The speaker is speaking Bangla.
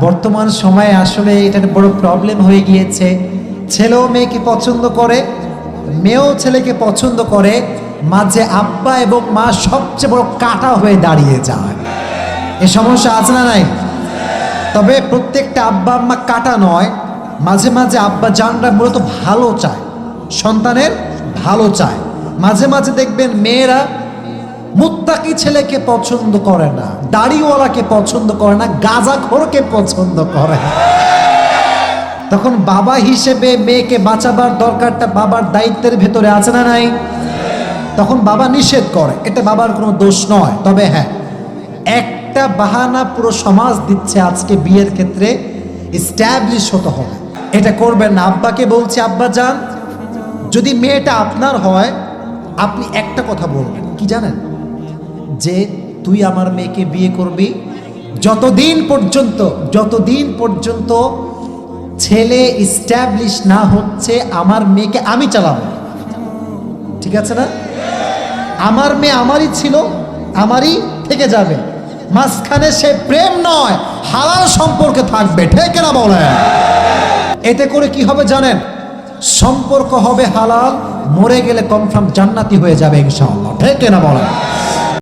বর্তমান সময়ে আসলে এটা বড় প্রবলেম হয়ে গিয়েছে। ছেলেও মেয়েকে পছন্দ করে, মেয়েও ছেলেকে পছন্দ করে, মাঝে আব্বা এবং মা সবচেয়ে বড় কাটা হয়ে দাঁড়িয়ে যায়। এ সমস্যা আছে না নাই? তবে প্রত্যেকটা আব্বা আম্মা কাটা নয়, মাঝে মাঝে আব্বা জানরা মূলত ভালো চায়, সন্তানের ভালো চায়। মাঝে মাঝে দেখবেন মেয়েরা মুত্তাকি ছেলেকে পছন্দ করে না, দাড়িওয়ালাকে পছন্দ করে না, গাজাখোরকে পছন্দ করে। তখন বাবা হিসেবে মেয়েকে বাঁচাবার দরকারটা বাবার দায়িত্বের ভেতরে আছে না নাই? তখন বাবা নিষেধ করে, এটা বাবার কোনো দোষ নয়, তবে হ্যাঁ একটা বাহানা পুরো সমাজ দিচ্ছে আজকে বিয়ের ক্ষেত্রে স্ট্যাবলিশ হতে হবে। এটা করবেন না, আব্বাকে বলছে, আব্বা যান, যদি মেয়েটা আপনার হয়, আপনি একটা কথা বলবেন, কি জানেন? যে তুই আমার মেয়েকে বিয়ে করবি, যতদিন পর্যন্ত যতদিন পর্যন্ত ছেলে স্ট্যাবলিশ না হচ্ছে, আমার মেয়েকে আমি চালাবো। ঠিক আছে না? আমার মেয়ে আমারই ছিল, আমারই থেকে যাবে। মাঝখানে সে প্রেম নয়, হালাল সম্পর্কে থাকবে। ঠিক না বলে এতে করে কি হবে জানেন? সম্পর্ক হবে হালাল, মরে গেলে কনফার্ম জান্নাতি হয়ে যাবে ইনশাআল্লাহ। ঠিক না বলেন?